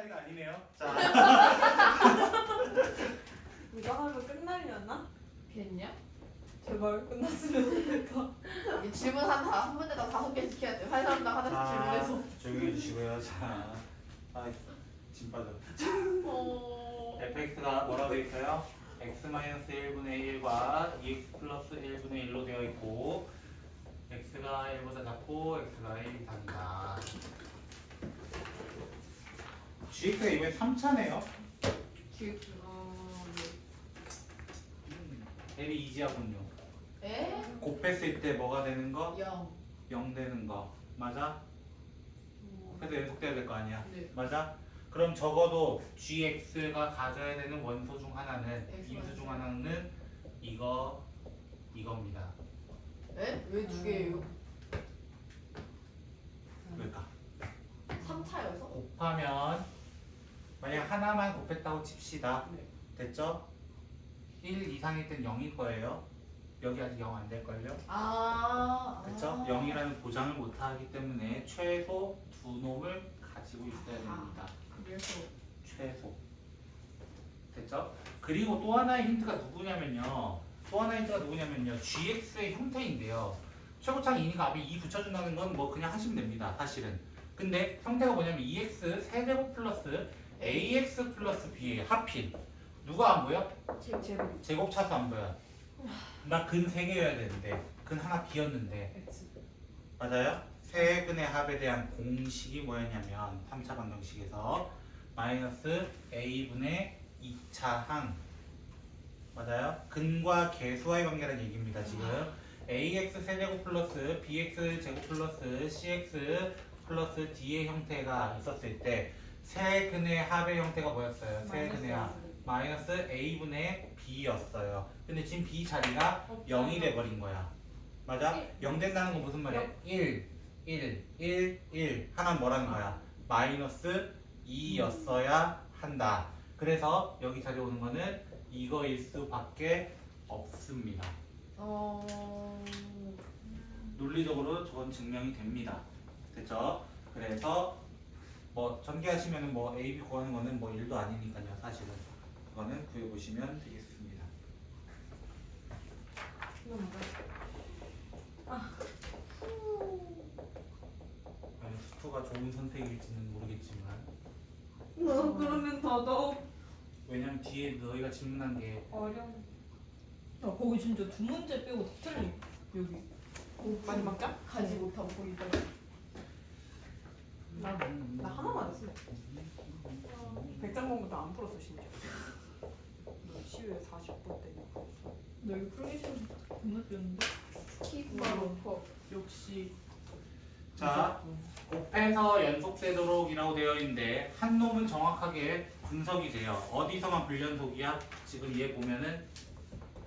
차이가 아니네요. 자, 이거 하면 끝나려나? 겠냐? 제발 끝났으면 좋겠다. 이 질문 한 다 한 문제당 다섯 개씩 해야 돼. 한 사람당 하나씩 자 질문해서. 조용히 해주시고요. 자, 아, 짐 빠져. 어. fx가 뭐라고 되어 있어요? x-1분의 1과 2x 플러스 1분의 1로 되어 있고 x가 1보다 작고 x가 1 이상이다. Gx가 이번에 3차네요. 기획. 어. 대비 이지하군요. 에? 곱했을 때 뭐가 되는 거? 영. 0 되는 거. 맞아? 그래서 연속돼야 될 거 아니야. 네. 맞아? 그럼 적어도 gx가 가져야 되는 원소 중 하나는 X 임수 중 하나는 이거 이겁니다. 에? 왜 두 개예요? 그러니까 3차여서? 곱하면 만약 하나만 곱했다고 칩시다. 네. 됐죠? 1 이상일 땐 0일 거예요. 여기 아직 0 안 될 걸요. 아. 됐죠? 아. 0이라는 보장을 못 하기 때문에 최소 두 놈을 가지고 있어야 됩니다. 그래서 최소. 됐죠? 그리고 또 하나의 힌트가 누구냐면요. 또 하나의 힌트가 누구냐면요. gx의 형태인데요. 최고창 2니까 앞에 2 붙여준다는 건 뭐 그냥 하시면 됩니다. 사실은. 근데 형태가 뭐냐면 2x 세제곱 플러스 ax 플러스 b예요. 하필. 누가 안 보여? 제곱 제곱. 제곱 차수 안 보여. 나근 3개여야 되는데 근 하나 비었는데 X. 맞아요? 세 근의 합에 대한 공식이 뭐였냐면 3차 방정식에서 마이너스 a분의 2차 항 맞아요? 근과 개수와의 관계라는 얘기입니다 지금 ax 세제곱 플러스 bx 제곱 플러스 cx 플러스 d의 형태가 있었을 때 세근의 합의 형태가 뭐였어요? 세근의 합 마이너스 a분의 b였어요 근데 지금 b 자리가 0이 돼버린 거야 맞아? 0 된다는 건 무슨 말이야? 1 1, 1, 1 하나 뭐라는 거야? 마이너스 2였어야 한다. 그래서 여기 자리 오는 거는 이거일 수밖에 없습니다. 어. 논리적으로 저건 증명이 됩니다. 됐죠? 그래서 뭐 전개하시면 뭐 A, B 구하는 거는 뭐 일도 아니니까요. 사실은 그거는 구해보시면 되겠습니다. 이거 뭐야? 과연 스토가 좋은 선택일지는 모르겠지만 너 그러면 더더욱 왜냐면 뒤에 너희가 질문한 게 어려워. 야 거기 진짜 두 문제 빼고 다 틀리. 여기. 맞자? 가지 못하고 보이다. 나, 나 하나만 했어. 백장 공부도 안 풀었어 심지어. 너 시외 40분 때. 나 이거 플레이션 겁나 뛰었는데? 키바로 퍼. 역시. 자, 곱해서 연속되도록이라고 되어 있는데 한 놈은 정확하게 분석이 돼요. 어디서만 불연속이야? 지금 얘 보면은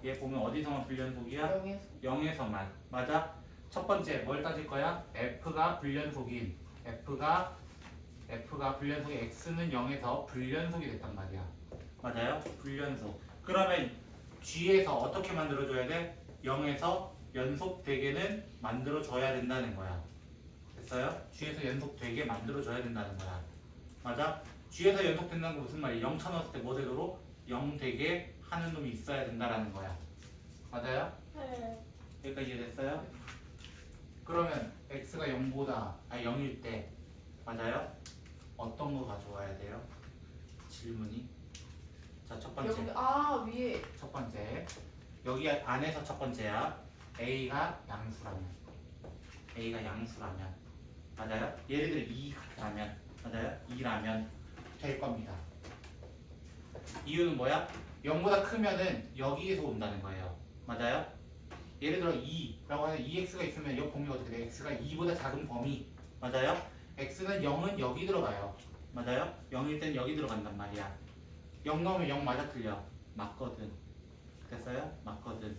얘 보면 어디서만 불연속이야? 영에서. 0에서만 맞아? 첫 번째 뭘 따질 거야? f가 불연속인 f가 f가 불연속인 x는 0에서 불연속이 됐단 말이야. 맞아요? 불연속. 그러면 g에서 어떻게 만들어줘야 돼? 0에서 연속되게는 만들어줘야 된다는 거야. 됐어요? G에서 연속되게 만들어줘야 된다는 거야. 맞아? G에서 연속된다는 건 무슨 말이야? 0 쳐넣었을 때 뭐 되도록 0 되게 하는 놈이 있어야 된다라는 거야. 맞아요? 네. 여기까지 이해됐어요? 그러면 x가 0보다 아 0일 때 맞아요? 어떤 거 가져와야 돼요? 질문이 자 첫 번째 영. 아 위에. 첫 번째 여기 안에서 첫 번째야 a가 양수라면 a가 양수라면 맞아요? 예를 들어 2 같다면 맞아요? 2라면 될 겁니다 이유는 뭐야? 0보다 크면은 여기에서 온다는 거예요 맞아요? 예를 들어 2라고 하는 2x가 있으면 이 범위가 어떻게 돼? x가 2보다 작은 범위 맞아요? x는 0은 여기 들어가요 맞아요? 0일 땐 여기 들어간단 말이야 0 넣으면 0 맞아 틀려 맞거든 됐어요? 맞거든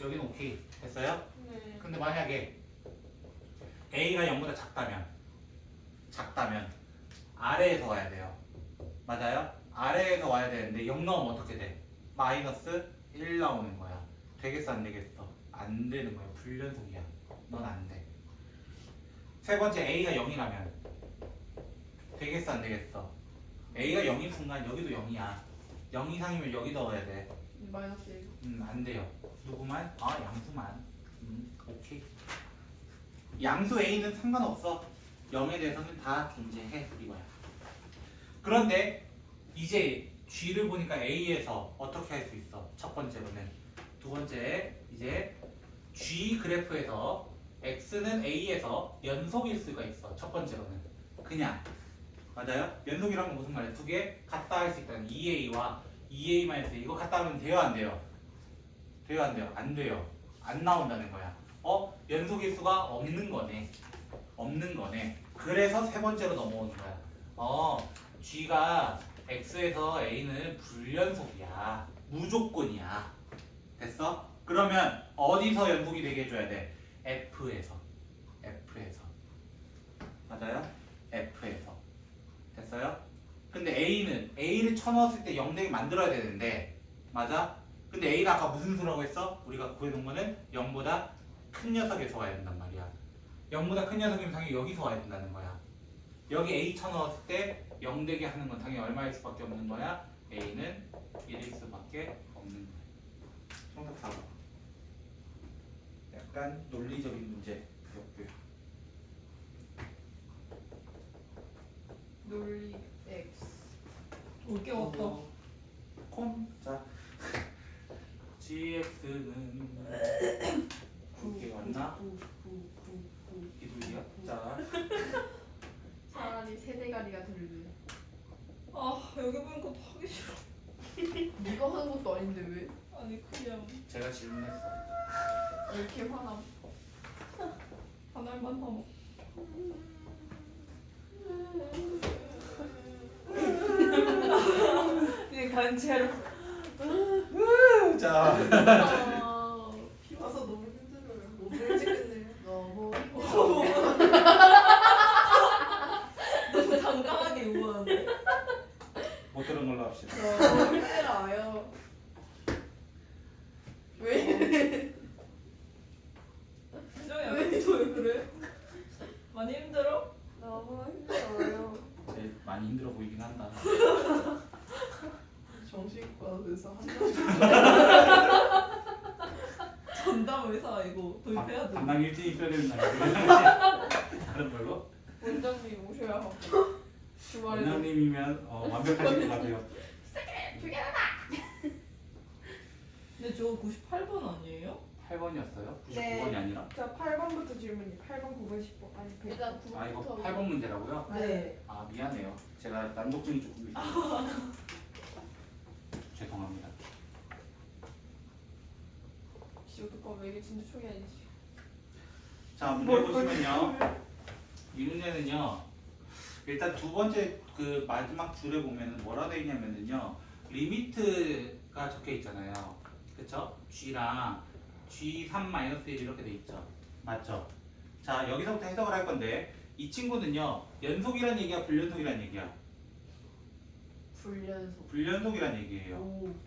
여기는 오케이 됐어요? 네. 근데 만약에 a가 0보다 작다면 작다면 아래에서 와야 돼요 맞아요? 아래에서 와야 되는데 0 넣으면 어떻게 돼? 마이너스 1 나오는 거야 되겠어 안 되겠어? 안 되는 거야 불연속이야 넌 안 돼 세 번째 a가 0이라면 되겠어 안 되겠어? A가 0인 순간 여기도 0이야 0 이상이면 여기 넣어야 돼 마이너스 1. 음, 안 돼요. 누구만? 아, 양수만. 음, 오케이. 양수 A는 상관없어. 0에 대해서는 다 존재해. 이거야. 그런데 이제 G를 보니까 A에서 어떻게 할 수 있어? 첫 번째로는. 두 번째, 이제 G 그래프에서 X는 A에서 연속일 수가 있어. 첫 번째로는. 그냥. 맞아요? 연속이란 건 무슨 말이야? 두 개 같다 할 수 있다는 2A와 2A-A 이거 같다 하면 돼요 안 돼요? 돼요 안 돼요? 안 돼요. 안 나온다는 거야. 어? 연속일 수가 없는 거네. 없는 거네. 그래서 세 번째로 넘어오는 거야. 어, G가 X에서 A는 불연속이야. 무조건이야. 됐어? 그러면 어디서 연속이 되게 해줘야 돼? F에서. F에서. 맞아요? F에서. 됐어요? 근데 A는 A를 쳐넣었을 때 0되게 만들어야 되는데 맞아? 근데 A가 아까 무슨 수라고 했어? 우리가 구해놓은 거는 0보다 큰 녀석에서 와야 된단 말이야 0보다 큰 녀석이면 당연히 여기서 와야 된다는 거야 여기 A 쳐넣었을 때 0되게 하는 건 당연히 얼마일 수밖에 없는 거야? A는 1일 수밖에 없는 거야 정답 4번 약간 논리적인 문제였고요 논리 X. 올게 왔다. 콤. 자, GX는 이게 왔나? 기둥이야. 자, 차라리 세대가리가 들리. 아 여기 보니까 더 하기 싫어. 네가 하는 것도 아닌데 왜? 아니 그냥 제가 질문했어. 왜 이렇게 화나? 더 먹. 그냥 단체로. 자, 아, 비 와서 너무 힘들어요. 너무 일찍 끝내요. 너무 힘들어요. 너무 당당하게 요구하는데. 못 들은 걸로 합시다. 너무 힘들어요. 왜? 수정이야. 왜 그래? 많이 힘들어? 너무 힘들어요. 네, 많이 힘들어 보이긴 한다. 정신과 의사 한 전담 의사 이거 도입해야 돼. 담당 일진이 있어야 되는 날. 다른 걸로? 원장님 오셔야 하고 주말에 원장님이면 것 같아요. 근데 저거 98번 아니에요? 8번이었어요? 99번이 네. 아니라? 자 8번부터 질문이 8번 9번 10번 아니 100번 일단 아 이거 9번부터 8번 문제라고요? 네. 아 미안해요. 제가 난독증이 조금 있어요. 죄송합니다. 씨 어떡하면 이게 진짜 총이 아니지 자 문제 보시면요. 이 문제는요. 일단 두 번째 그 마지막 줄에 보면은 뭐라 돼 있냐면은요. 리미트가 적혀 있잖아요. 그쵸? G랑 G3-1 이렇게 돼 있죠. 맞죠? 자 여기서부터 해석을 할 건데 이 친구는요. 연속이란 얘기야 불연속이란 얘기야? 불연속 불연속이란 얘기예요. 오그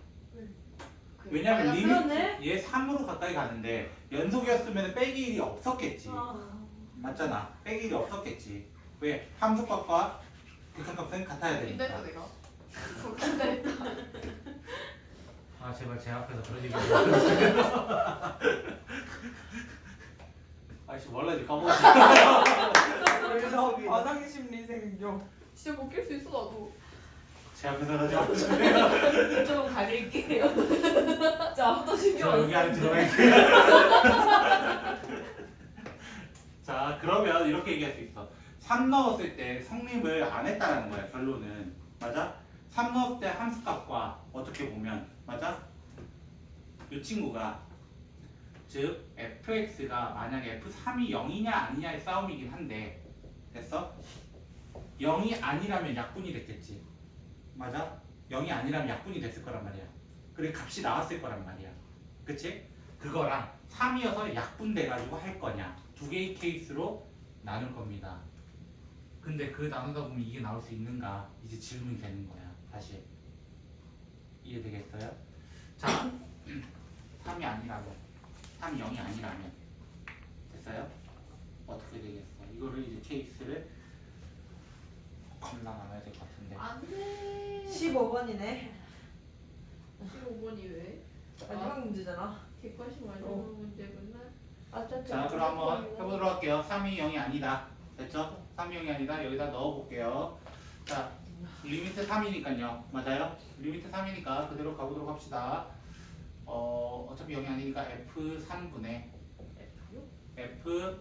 왜냐면 리미트. 얘 3으로 가까이 가는데 연속이었으면 빼기 일이 없었겠지. 아, 맞잖아. 빼기 일이 없었겠지. 왜? 함수값과 극한값은 같아야 낀다 했다 되니까. 내가 저 낀다 했다 아 제발 제 앞에서 그런 얘기 아씨 원래 까먹었지. 그래서 바닥 심리생용 진짜 못낄수 있어 나도 제 앞에서 그러지 마세요. 좀 가릴게요. 자, 아무도 신경 저 안 여기 안에 써. 들어갈게요. 자 그러면 이렇게 얘기할 수 있어. 3 넣었을 때 성립을 안 했다는 거야 결론은 맞아? 3 넣었을 때 함수값과 어떻게 보면 맞아? 이 친구가 즉 fx가 만약에 f3이 0이냐 아니냐의 싸움이긴 한데 됐어? 0이 아니라면 약분이 됐겠지 맞아? 0이 아니라면 약분이 됐을 거란 말이야 그래 값이 나왔을 거란 말이야 그치? 그거랑 3이어서 약분돼가지고 할 거냐 두 개의 케이스로 나눌 겁니다 근데 그 나누다 보면 이게 나올 수 있는가 이제 질문이 되는 거야 다시 이해되겠어요? 자 3이 아니라면 3이 0이 아니라면 됐어요? 어떻게 되겠어? 이거를 이제 케이스를 겁나 나눠야 될 것 같은데 안돼 15번이네. 15번이 왜? 마지막 문제잖아. 객관식 마지막 어. 문제구나. 자 그럼 한번 해보도록 할게요 3이 0이 아니다 됐죠? 3이 0이 아니다 여기다 넣어볼게요 자 리미트 3이니까요 맞아요? 리미트 3이니까 그대로 가보도록 합시다 어 어차피 0이 아니니까 F3분의 F6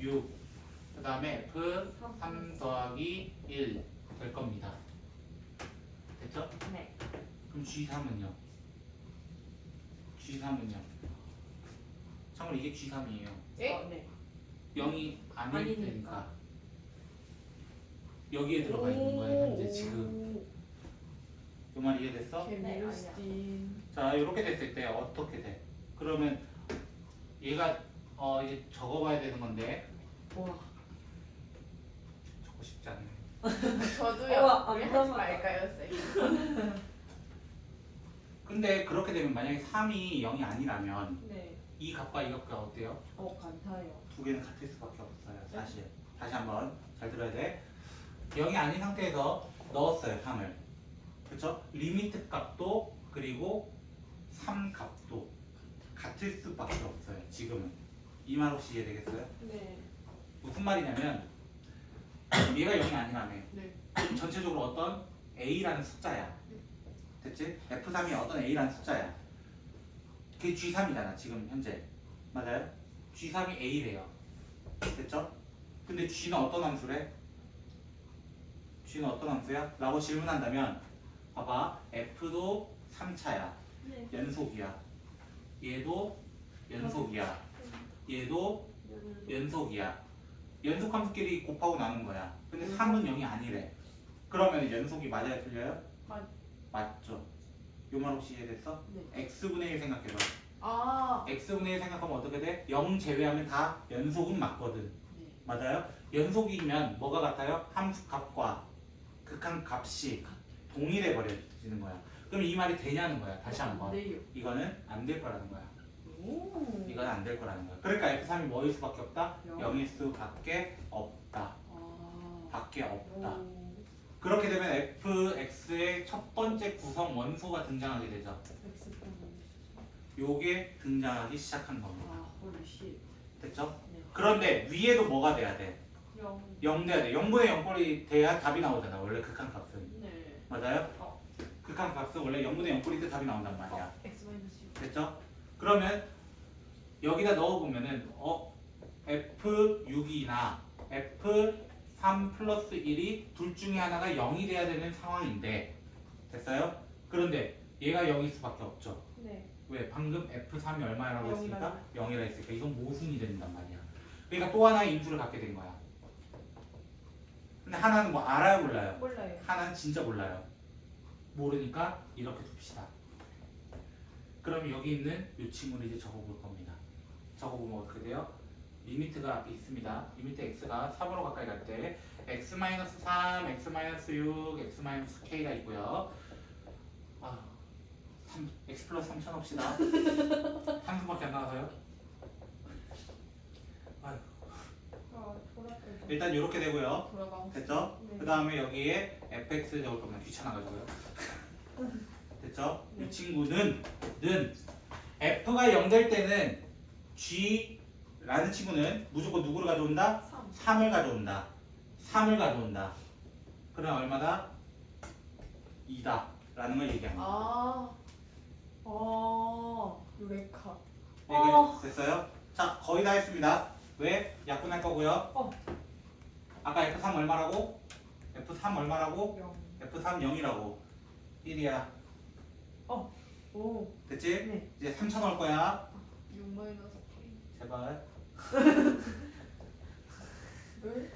그 다음에 F3 더하기 1 될 겁니다 됐죠? 네. 그럼 G3은요? G3은요? 참고로 이게 G3이에요 에? 어, 네. 0이 아닐 아니니까. 테니까 여기에 들어가 있는 거예요 현재 지금 이 말 이해됐어? 개미루스틴. 자 이렇게 됐을 때 어떻게 돼? 그러면 얘가 어 이제 적어봐야 되는 건데 와. 적고 싶지 않네 저도요. 우와, 안왜 하지 남았다. 말까요, 쌤? 근데 그렇게 되면 만약에 3이 0이 아니라면 네. 이 값과 이 값과 어때요? 어 같아요. 두 개는 같을 수밖에 없어요 사실 다시 한번 잘 들어야 돼 0이 아닌 상태에서 넣었어요 3을 그렇죠? 리미트 값도 그리고 3 값도 같을 수밖에 없어요 지금은 이 말 혹시 이해되겠어요? 네. 무슨 말이냐면 얘가 0이 아니라면 네. 전체적으로 어떤 A라는 숫자야 됐지? F3이 어떤 A라는 숫자야 그게 G3이잖아 지금 현재 맞아요? G3이 A래요 됐죠? 근데 G는 어떤 함수래? G는 어떤 함수야? 라고 질문한다면 봐봐 F도 3차야 네. 연속이야 얘도 연속이야 얘도 연속이야 연속 함수끼리 곱하고 나눈 거야 근데 3은 0이 아니래 그러면 연속이 맞아요 틀려요? 맞- 맞죠 요말 혹시 이해됐어? 네. x분의 1 생각해봐 아, x분의 1 생각하면 어떻게 돼? 0 제외하면 다 연속은 맞거든 네. 맞아요? 연속이면 뭐가 같아요? 함수 값과 극한 값이 동일해 버려지는 거야 그럼 이 말이 되냐는 거야 다시 한번 네요. 이거는 안 될 거라는 거야 오. 이건 안 될 거라는 거야 그러니까 F3이 뭐일 수밖에 없다? 영. 0일 수밖에 없다 아. 밖에 없다 오. 그렇게 되면 fx의 첫 번째 구성 원소가 등장하게 되죠. 요게 등장하기 시작한 겁니다 아, 씨. 됐죠? 네. 그런데 위에도 뭐가 돼야 돼? 영. 0 돼야 돼 0분의 0꼴이 돼야 답이 나오잖아 원래 극한 값은 네. 맞아요? 어. 극한 값은 원래 0분의 0꼴일 때 답이 나온단 말이야 X 마이너스 6. 됐죠? 그러면 여기다 넣어보면은 어 F6이나 F3 플러스 1이 둘 중에 하나가 0이 돼야 되는 상황인데 됐어요? 그런데 얘가 0일 수밖에 없죠 네. 왜? 방금 F3이 얼마라고 했으니까 영이라고. 0이라 했으니까 이건 모순이 된단 말이야 그러니까 또 하나의 인수를 갖게 된 거야 근데 하나는 뭐 알아요 몰라요? 몰라요. 하나는 진짜 몰라요. 모르니까 이렇게 둡시다. 그럼 여기 있는 이 친구를 이제 적어볼 겁니다. 적어보면 어떻게 돼요? 리미트가 앞에 있습니다. 리미트 x가 3으로 가까이 갈 때 x-3, x-6, x-k가 있고요. 아, 3, x 플러스 3 쳐놓읍시다. 한숨밖에 안 나와서요. 아유, 아, 일단 이렇게 되고요. 돌아가. 됐죠? 네. 그 다음에 여기에 fx 적을 겁니다. 귀찮아가지고요. 됐죠? 네. 이 친구는 는 f가 0 될 때는 g 라는 친구는 무조건 누구를 가져온다? 3. 3을 가져온다. 3을 가져온다. 그럼 얼마다? 2다. 라는 걸 얘기합니다. 아, 아, 유레카. 네, 그 됐어요? 자, 거의 다 했습니다. 왜? 약분할 거고요. 어. 아까 F3 얼마라고? F3 얼마라고? 영. F3 0이라고. 1이야. 오. 됐지? 네. 이제 3천 넣을 거야. 6 마이너스 K. 제발. 왜?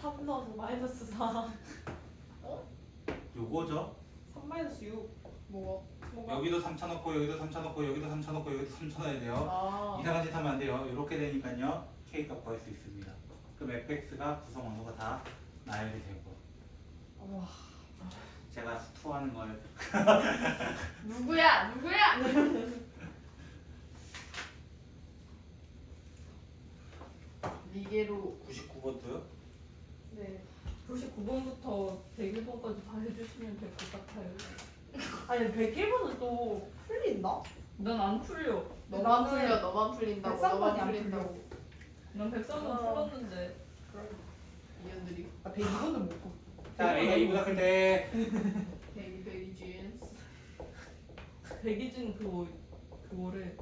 3 넣어서 마이너스 4. 요거죠. 3 마이너스 6. 뭐가? 뭐가? 여기도 3천 넣고 여기도 3천 넣고 여기도 3천 넣고 여기도 3천 넣어야 돼요. 아, 이상한 짓 하면 안 돼요. 이렇게 되니까요. K 값 구할 수 있습니다. 그럼 fx가 구성 원소가 다 나열이 되고. 와. 제가 스토하는 걸 누구야? 누구야? 리게로 99번도요? 네. 99번부터 101번까지 다 해도 쓰시면 될 것 같아요. 아니 101번은 또 풀린다? 난 안 풀려. 너만 풀려 너만 풀린다고 103번이 너만 안 풀린다고 난 103번 아. 풀었는데. 이현들이 아 102번은 못 풀. 자 A가 2보다 클때 베이비 베이비 진스 백이진 그거 그거를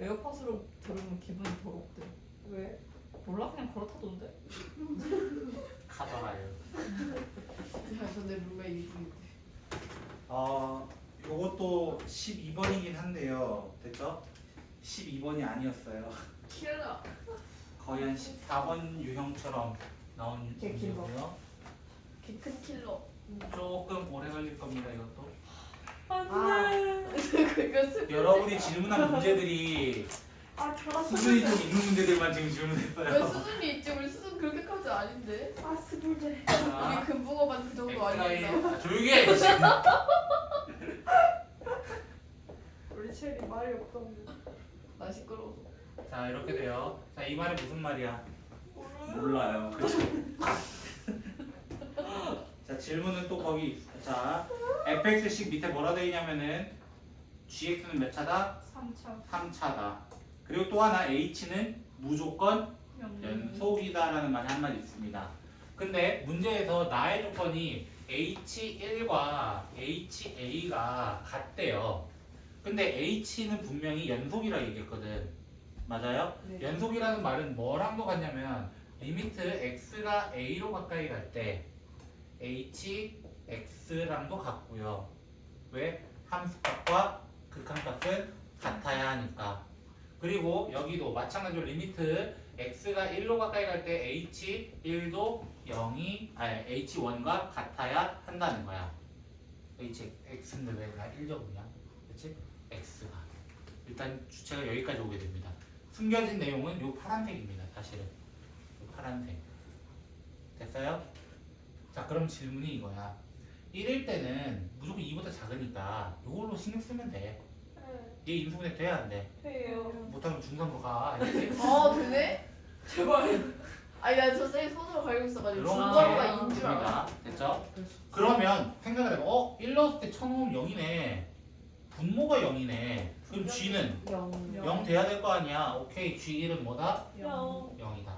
에어팟으로 들으면 기분이 더럽대. 왜? 몰라 그냥 그렇다던데. 가져가요. 야 전에 룸메 이중인데 어, 요것도 12번이긴 한데요. 됐죠? 12번이 아니었어요. 킬러 거의 한 14번 유형처럼 나온 개 길어. 문제고요. 큰 킬러 조금 오래 걸릴 겁니다, 이것도. 안 돼. 그거 슬 여러분이 질문한 문제들이 아 졸았어. 수준이 좀 있는 문제들만 지금 왜 질문했어요. 수준이 있지 우리 수준 그렇게까지 아닌데 아 스불제. 자, 우리 금붕어만 그 정도 엑스라인 아닌가 아, 조용히 해! 우리 체리 말이 없던데. 나 시끄러워서 자, 이렇게 돼요. 자, 이 말이 무슨 말이야? 몰라요. 그렇죠? 자, 질문은 또 거기 있- 자, fx식 밑에 뭐라 되어 있냐면은 gx는 몇 차다? 3차 3차다. 그리고 또 하나 h는 무조건 연속이다라는 말이 한마디 있습니다. 근데 문제에서 나의 조건이 H1과 HA가 같대요. 근데 H는 분명히 연속이라 얘기했거든. 맞아요? 네. 연속이라는 말은 뭐랑도 같냐면 리미트 x가 a로 가까이 갈 때 h x랑도 같고요. 왜? 함수값과 극한값은 같아야 하니까. 그리고 여기도 마찬가지로 리미트 x가 1로 가까이 갈 때 h1도 0이 아니 h1과 같아야 한다는 거야. h x인데 왜나 1 적으냐? 그렇지? x가 일단 주체가 여기까지 오게 됩니다. 숨겨진 내용은 요 파란색입니다. 사실은 요 파란색 됐어요? 자 그럼 질문이 이거야. 1일 때는 무조건 2보다 작으니까 이걸로 신경 쓰면 돼. 얘 인수분해 돼야 안 돼. 해요. 못하면 중간으로 가. 알겠지? 아 되네? 제발. 아니 나 저 쌤이 손으로 갈고 있어가지고 이런 중간보다 게 인줄 알아 됩니다. 됐죠? 그러면 생각을 해봐. 어? 1 넣었을 때 1000옴 0이네. 분모가 0이네. 그럼 G는 0. 0 돼야 될 거 아니야. 오케이. G1은 뭐다? 영. 0이다.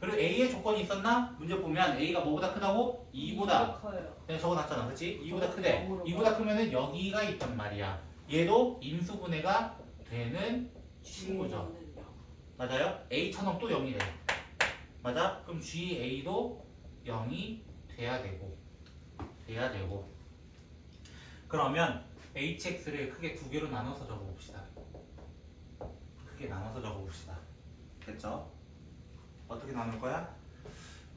그리고 A의 조건이 있었나? 문제 보면 A가 뭐보다 크다고? 2보다. 커요. 내가 적어놨잖아. 그렇지? 2보다 어, 크대. 영으로 2보다 크면은 여기가 있단 말이야. 얘도 인수분해가 되는 친구죠. 맞아요? A 천억 또 0이래. 맞아? 그럼 GA도 0이 돼야 되고 돼야 되고 그러면 HX를 크게 두 개로 나눠서 적어봅시다. 크게 나눠서 적어봅시다. 됐죠? 어떻게 나눌 거야?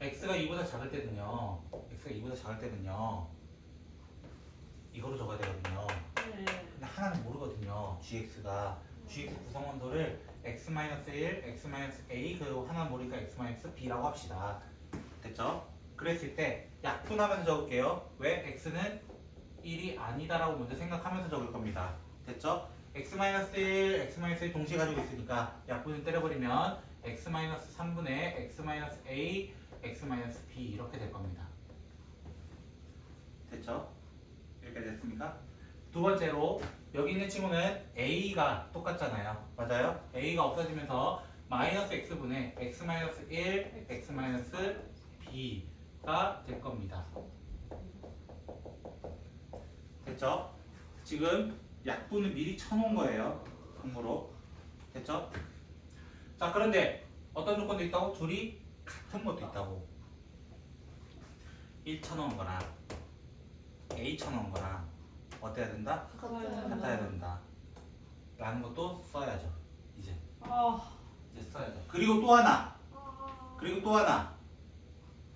X가 2보다 작을 때는요. X가 2보다 작을 때는요. 이거로 적어야 되거든요. 네. 근데 하나는 모르거든요. GX가 GX 구성원소를 x-1, x-a 그리고 하나 모르니까 x-b라고 합시다. 됐죠? 그랬을 때 약분하면서 적을게요. 왜? x는 1이 아니다라고 먼저 생각하면서 적을 겁니다. 됐죠? x-1, x-1 동시에 가지고 있으니까 약분을 때려버리면 x-3분의 x-a, x-b 이렇게 될 겁니다. 됐죠? 여기까지 됐습니까? 두 번째로 여기 있는 친구는 a가 똑같잖아요. 맞아요? a가 없어지면서 마이너스 x분의 x 마이너스 1, x 마이너스 b가 될 겁니다. 됐죠? 지금 약분을 미리 쳐놓은 거예요. 항으로. 됐죠? 자 그런데 어떤 조건도 있다고? 둘이 같은 것도 있다고. 1 쳐놓은 거랑 a 쳐놓은 거랑 어때야 된다? 같아야 된다. 라는 것도 써야죠. 이제 아. 이제 써야죠. 그리고 또 하나. 그리고 또 하나.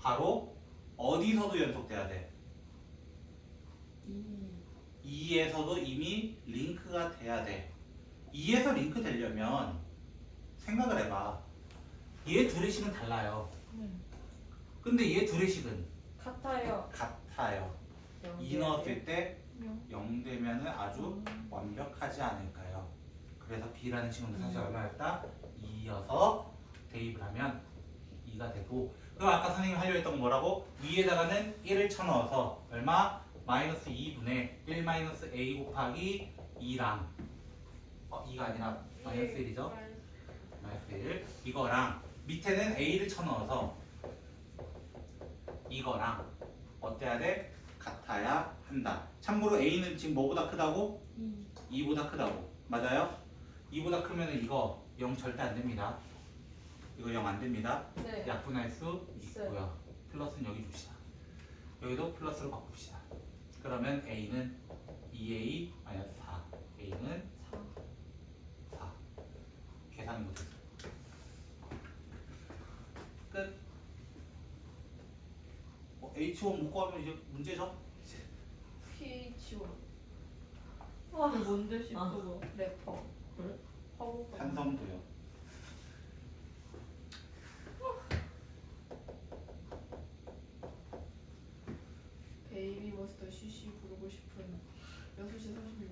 바로 어디서도 연속돼야 돼. 2에서도 이미 링크가 돼야 돼. 2에서 링크 되려면 생각을 해봐. 얘 둘의 식은 달라요. 네. 근데 얘 둘의 식은 같아요. 같아요. 2 넣었을 때 0 되면은 아주 완벽하지 않을까요? 그래서 B라는 친구는 사실 얼마였다? 2여서 대입을 하면 2가 되고 그럼 아까 선생님이 하려 했던 건 뭐라고? 위에다가는 1을 쳐넣어서 얼마? 마이너스 2분의 1 마이너스 a 곱하기 2랑 어 2가 아니라 마이너스 1이죠? 마이너스 1 이거랑 밑에는 a를 쳐넣어서 이거랑 어때야 돼? 같아야 한다. 참고로 a는 지금 뭐보다 크다고? 2보다 크다고. 맞아요? 2보다 크면 이거 0 절대 안 됩니다. 이거 0 안 됩니다. 네. 약분할 수 있어요. 있고요. 플러스는 여기 줍시다. 여기도 플러스로 바꿉시다. 그러면 a는 2a 마이너스 4. a는 4. 계산 못했어. 끝. 어, H1 못 구하면 이제 문제죠? PH1 근데 뭔데 싶어. 래퍼. 그래? 허브. 산성도요. 베이비 머스터 쉬쉬 부르고 싶은 6시 36분.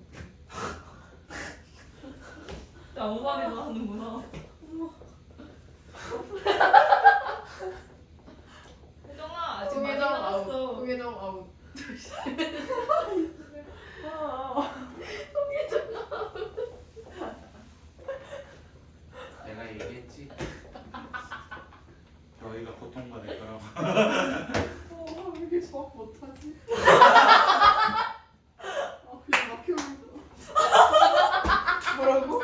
아무 말이나 하는구나. 혜정아 아직 많이 응애정 남았어. 응애정 아웃. 내가 얘기했지. 너희가 고통받을 거라고. 어, 왜 이렇게 수학 못하지? 아, 그냥 막혀버린다. 뭐라고?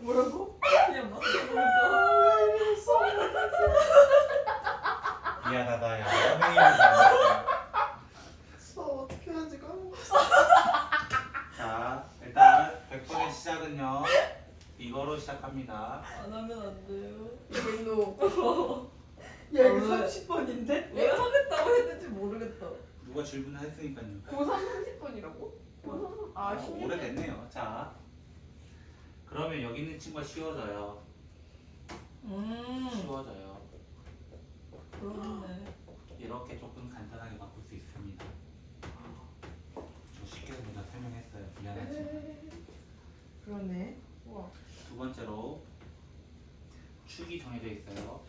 뭐라고? 그냥 막. 아, 왜 이렇게 수학 선생님이 수학 어떻게 하지? 까먹었어. 자, 일단 100번의 시작은요. 이거로 시작합니다. 안 하면 안 돼요. 너. 야, 야, 이거 이거 30번인데? 왜 하겠다고 했는지 모르겠다. 누가 질문을 했으니까요. 고3 30번이라고? 고3? 아, 어, 16번. 오래됐네요. 자, 그러면 여기 있는 친구가 쉬워져요. 음. 쉬워져요. 그렇네. 이렇게 조금 간단하게 바꿀 수 있습니다. 저 쉽게 먼저 설명했어요. 미안하지만. 그러네. 우와. 두 번째로 축이 정해져 있어요.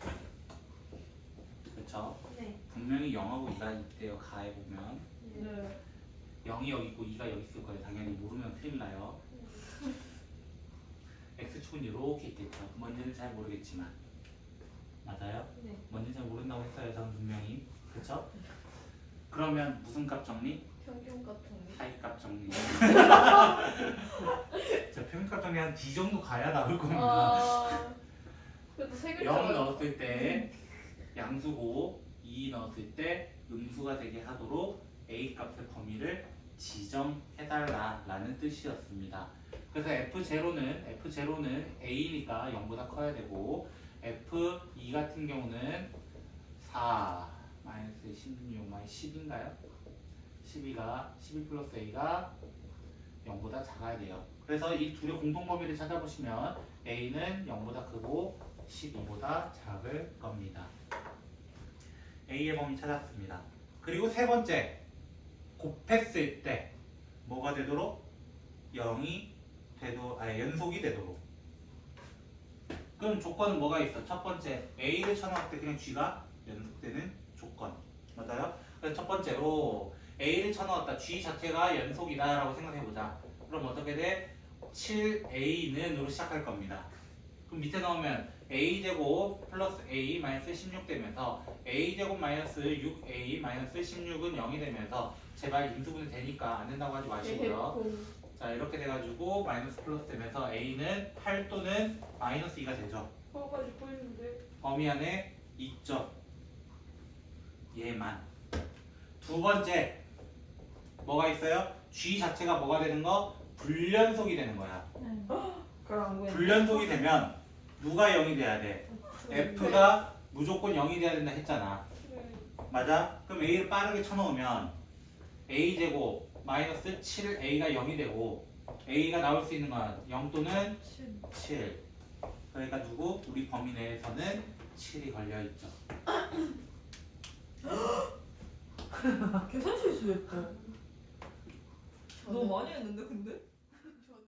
그렇죠? 네. 분명히 0하고 2가 있대요. 가해 보면 네. 0이 여기 있고 2가 여기 있을 거예요. 당연히 모르면 큰일 나요. x축은 이렇게 있겠죠. 뭔지는 잘 모르겠지만 맞아요? 네. 뭔지 잘 모른다고 했어요. 저는 분명히 그렇죠? 그러면 무슨 값 정리? 평균 같은 거. 하이값 정리. 저 평균값 정리 한 D 정도 가야 나올 겁니다. 아. 그래도 세 글자. 0 넣었을 때 양수고 2 넣었을 때 음수가 되게 하도록 a 값의 범위를 지정해달라라는 뜻이었습니다. 그래서 f0는 f0는 a니까 0보다 커야 되고 f2 같은 경우는 4 마이너스 16 마이너스 10인가요? 12가 12 플러스 a가 0보다 작아야 돼요. 그래서 이 둘의 공통 범위를 찾아보시면 a는 0보다 크고 12보다 작을 겁니다. A의 범위 찾았습니다. 그리고 세 번째, 곱했을 때 뭐가 되도록? 0이 되도, 아니 연속이 되도록. 그럼 조건은 뭐가 있어? 첫 번째, A를 쳐넣을 때 그냥 G가 연속되는 조건. 맞아요? 그래서 첫 번째로 A를 쳐넣었다. G 자체가 연속이다 라고 생각해보자. 그럼 어떻게 돼? 7A는 으로 시작할 겁니다. 그럼 밑에 넣으면 a 제곱 플러스 a 마이너스 16 되면서 a 제곱 마이너스 6a 마이너스 16은 0이 되면서 제발 인수분해 되니까 안 된다고 하지 마시고요. 자 이렇게 돼가지고 마이너스 플러스 되면서 a는 8 또는 마이너스 2가 되죠. 있는데. 범위 안에 있죠. 얘만. 두 번째 뭐가 있어요? g 자체가 뭐가 되는 거? 불연속이 되는 거야. 그럼 안 보이네. 불연속이 되면 누가 0이 돼야 돼? f가 무조건 0이 돼야 된다 했잖아. 맞아? 그럼 a를 빠르게 쳐넣으면 a 제곱 마이너스 7a가 0이 되고 a가 나올 수 있는 건 0 또는 7. 그러니까 누구? 우리 범위 내에서는 7이 걸려 있죠. 계산 실수했다. 너무 많이 했는데 근데?